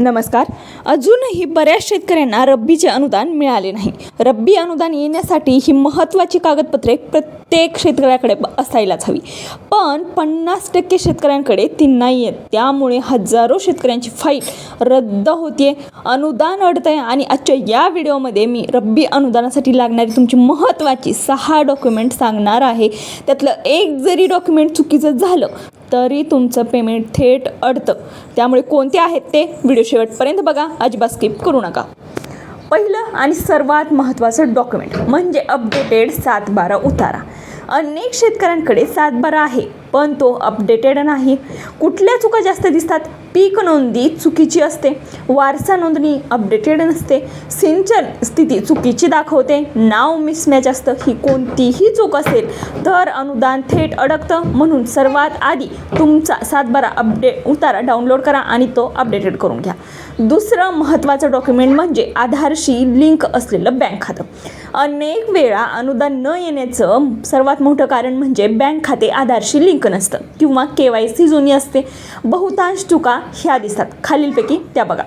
नमस्कार. अजूनही बऱ्याच शेतकऱ्यांना रब्बीचे अनुदान मिळाले नाही. रब्बी अनुदान येण्यासाठी ही महत्त्वाची कागदपत्रे प्रत्येक शेतकऱ्याकडे ब- असायलाच हवी. पण पन्नास टक्के शेतकऱ्यांकडे ती नाही आहेत. त्यामुळे हजारो शेतकऱ्यांची फाईल रद्द होते अनुदान अडतंय आणि आजच्या या व्हिडिओमध्ये मी रब्बी अनुदानासाठी लागणारी तुमची महत्त्वाची सहा डॉक्युमेंट सांगणार आहे. त्यातलं एक जरी डॉक्युमेंट चुकीचं झालं तरी तुमचं पेमेंट थेट अडतं. त्यामुळे कोणते आहेत ते व्हिडिओ शेवटपर्यंत बघा. अजिबात स्किप करू नका. पहिलं आणि सर्वात महत्त्वाचं डॉक्युमेंट म्हणजे अपडेटेड सात बारा उतारा. अनेक शेतकऱ्यांकडे सात बारा आहे पण तो अपडेटेड नाही. कुठल्या चुका जास्त दिसतात? पीक नोंदी चुकीची असते. वारसा नोंदणी अपडेटेड नसते. सिंचन स्थिती चुकीची दाखवते. नाव मिसमॅच असतं. ही कोणतीही चूक असेल तर अनुदान थेट अडकतं. म्हणून सर्वात आधी तुमचा सातबारा अपडेट उतारा डाउनलोड करा आणि तो अपडेटेड करून घ्या. दुसरं महत्त्वाचं डॉक्युमेंट म्हणजे आधारशी लिंक असलेलं बँक खातं. अनेक वेळा अनुदान न येण्याचं सर्वात मोठं कारण म्हणजे बँक खाते आधारशी लिंक नसतं किंवा के वाय सी जुनी असते. बहुतांश चुका ह्या दिसतात. खालीलपैकी त्या बघा.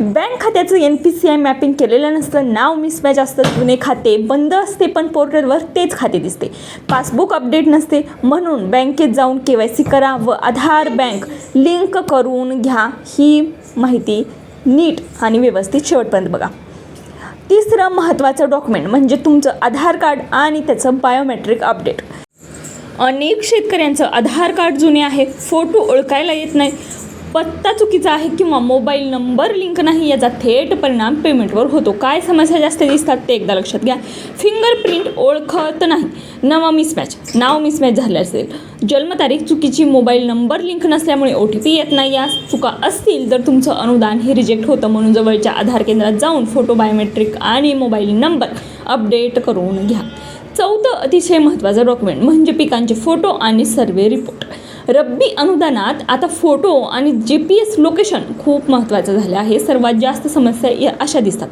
बँक खात्याचं N P C I mapping केलेलं नसतं. नाव मिसमॅच असतं. जुने खाते बंद असते पण पोर्टलवर तेच खाते दिसते. पासबुक अपडेट नसते. म्हणून बँकेत जाऊन के वाय सी करा व आधार बँक लिंक करून घ्या. ही माहिती नीट आणि व्यवस्थित शेवटपर्यंत बघा. तिसरं महत्त्वाचं डॉक्युमेंट म्हणजे तुमचं आधार कार्ड आणि त्याचं बायोमेट्रिक अपडेट अनेक शेतकऱ्यांचं आधार कार्ड जुने आहे फोटो ओळखायला येत नाही. पत्ता चुकीचा आहे किंवा मोबाईल नंबर लिंक नाही याचा थेट परिणाम पेमेंटवर होतो. काय समस्या जास्त दिसतात ते एकदा लक्षात घ्या. फिंगरप्रिंट ओळखत नाही. नवा मिसमॅच नाव मिसमॅच झाले असेल. जन्मतारीख चुकीची मोबाईल नंबर लिंक नसल्यामुळे ओ टी पी येत नाही. या चुका असतील तर तुमचं अनुदान हे रिजेक्ट होतं म्हणून जवळच्या आधार केंद्रात जाऊन फोटो बायोमेट्रिक आणि मोबाईल नंबर अपडेट करून घ्या. चौथं अतिशय महत्त्वाचं डॉक्युमेंट म्हणजे पिकांचे फोटो आणि सर्वे रिपोर्ट रब्बी अनुदानात आता फोटो आणि जी पी एस लोकेशन खूप महत्त्वाचं झालं आहे. सर्वात जास्त समस्या या अशा दिसतात.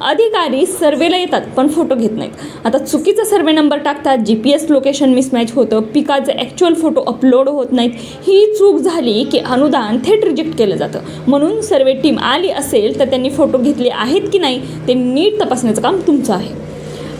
अधिकारी सर्वेला येतात पण फोटो घेत नाहीत. आता चुकीचा सर्वे नंबर टाकतात G P S location mismatch होतं पिकाचे ॲक्च्युअल फोटो अपलोड होत नाहीत. ही चूक झाली की अनुदान थेट रिजेक्ट केलं जातं. म्हणून सर्वे टीम आली असेल तर त्यांनी फोटो घेतले आहेत की नाही ते नीट तपासण्याचं काम तुमचं आहे.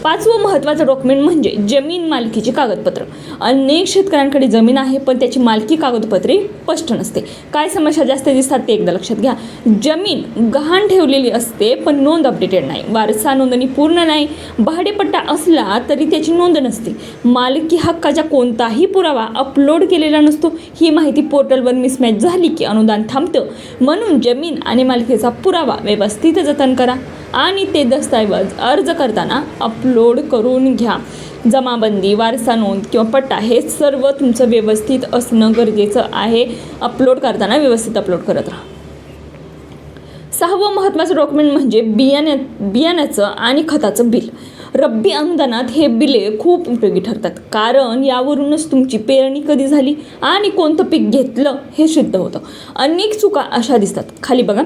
पाचवं महत्त्वाचं डॉक्युमेंट म्हणजे जमीन मालकीची कागदपत्र. अनेक शेतकऱ्यांकडे जमीन आहे पण त्याची मालकी कागदपत्रे स्पष्ट नसते. काय समस्या जास्त दिसतात ते एकदा लक्षात घ्या. जमीन गहाण ठेवलेली असते पण नोंद अपडेटेड नाही. वारसा नोंदणी पूर्ण नाही. भाडेपट्टा असला तरी त्याची नोंद नसते. मालकी हक्काचा कोणताही पुरावा अपलोड केलेला नसतो. ही माहिती पोर्टलवर मिसमॅच झाली की अनुदान थांबतं. म्हणून जमीन आणि मालकीचा पुरावा व्यवस्थित जतन करा. आणि ते दस्तऐवज अर्ज करताना अपलोड करून घ्या. जमाबंदी वारसा नोंद किंवा पट्टा हे सर्व तुमचं व्यवस्थित असणं गरजेचं आहे. अपलोड करताना व्यवस्थित अपलोड करत राहा. सहावं महत्त्वाचं डॉक्युमेंट म्हणजे बियाण्या बियाण्याचं आणि खताचं बिल रब्बी अनुदानात हे बिले खूप उपयोगी ठरतात. कारण यावरूनच तुमची पेरणी कधी झाली आणि कोणतं पीक घेतलं हे सिद्ध होतं. अनेक चुका अशा दिसतात. खाली बघा.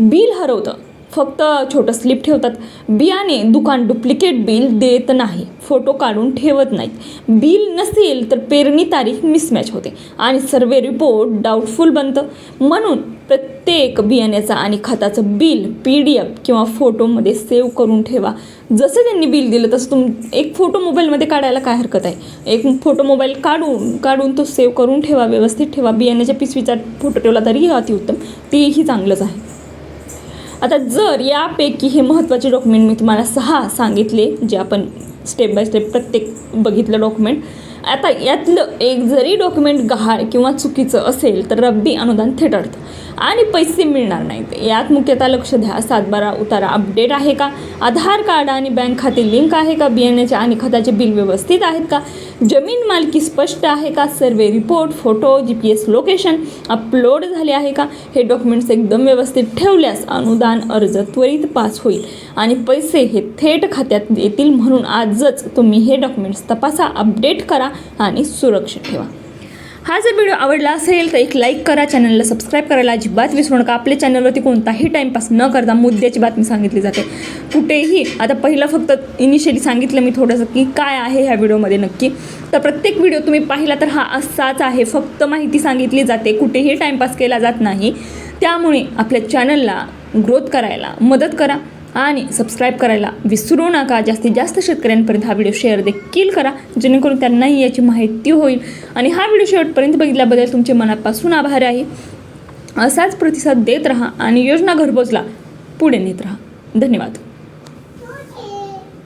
बिल हरवतं. फक्त छोटं स्लिप ठेवतात. बियाणे दुकान डुप्लिकेट बिल देत नाही. फोटो काढून ठेवत नाहीत. बिल नसेल तर पेरणी तारीख मिसमॅच होते. आणि सर्वे रिपोर्ट डाऊटफुल बनतं. म्हणून प्रत्येक बियाण्याचं आणि खताचं बिल पी डी एफ किंवा फोटोमध्ये सेव्ह करून ठेवा. जसं त्यांनी बिल दिलं तसं तुम एक फोटो मोबाईलमध्ये काढायला काय हरकत आहे? एक फोटो मोबाईल काढून काढून तो सेव्ह करून ठेवा व्यवस्थित ठेवा. बियाण्याच्या पिशवीचा फोटो ठेवला तरीही अतिउत्तम. तेही चांगलंच आहे. आता जर यापैकी हे महत्त्वाचे डॉक्युमेंट मी तुम्हाला सहा सांगितले जे आपण स्टेप बाय स्टेप प्रत्येक बघितलं डॉक्युमेंट आता यातलं एक जरी डॉक्युमेंट गहाळ किंवा चुकीचं असेल तर रब्बी अनुदान थेट आणि पैसे मिळणार नाहीत. यात मुख्यतः लक्ष द्या. सातबारा उतारा अपडेट आहे का? आधार कार्ड आणि बँक खाते लिंक आहे का? बियाण्याचे आणि खताचे बिल व्यवस्थित आहेत का? जमीन मालकी स्पष्ट आहे का? Survey report photo G P S location upload झाले आहे का? हे डॉक्युमेंट्स एकदम व्यवस्थित ठेवल्यास अनुदान अर्ज त्वरित पास होईल. आणि पैसे हे थेट खात्यात येतील म्हणून आजच तुम्ही हे डॉक्युमेंट्स तपासा अपडेट करा आणि सुरक्षित ठेवा. हा जर व्हिडिओ आवडला असेल तर एक लाईक करा चॅनलला सबस्क्राईब करायला अजिबात विसरू नका. आपल्या चॅनलवरती कोणताही टाईमपास न करता मुद्द्याची बातमी सांगितली जाते. कुठेही आता पहिलं फक्त इनिशियली सांगितलं मी थोडंसं की काय आहे ह्या व्हिडिओमध्ये नक्की. तर प्रत्येक व्हिडिओ तुम्ही पाहिला तर हा असाच आहे. फक्त माहिती सांगितली जाते. कुठेही टाईमपास केला जात नाही. त्यामुळे आपल्या चॅनलला ग्रोथ करायला मदत करा. आणि सबस्क्राईब करायला विसरू नका. जास्तीत जास्त शेतकऱ्यांपर्यंत हा व्हिडिओ शेअर देखील करा. जेणेकरून त्यांनाही याची माहिती होईल. आणि हा व्हिडिओ शेवटपर्यंत बघितल्याबद्दल तुमचे मनापासून आभार आहे. असाच प्रतिसाद देत राहा आणि योजना घरपोचला पुढे नेत राहा. धन्यवाद.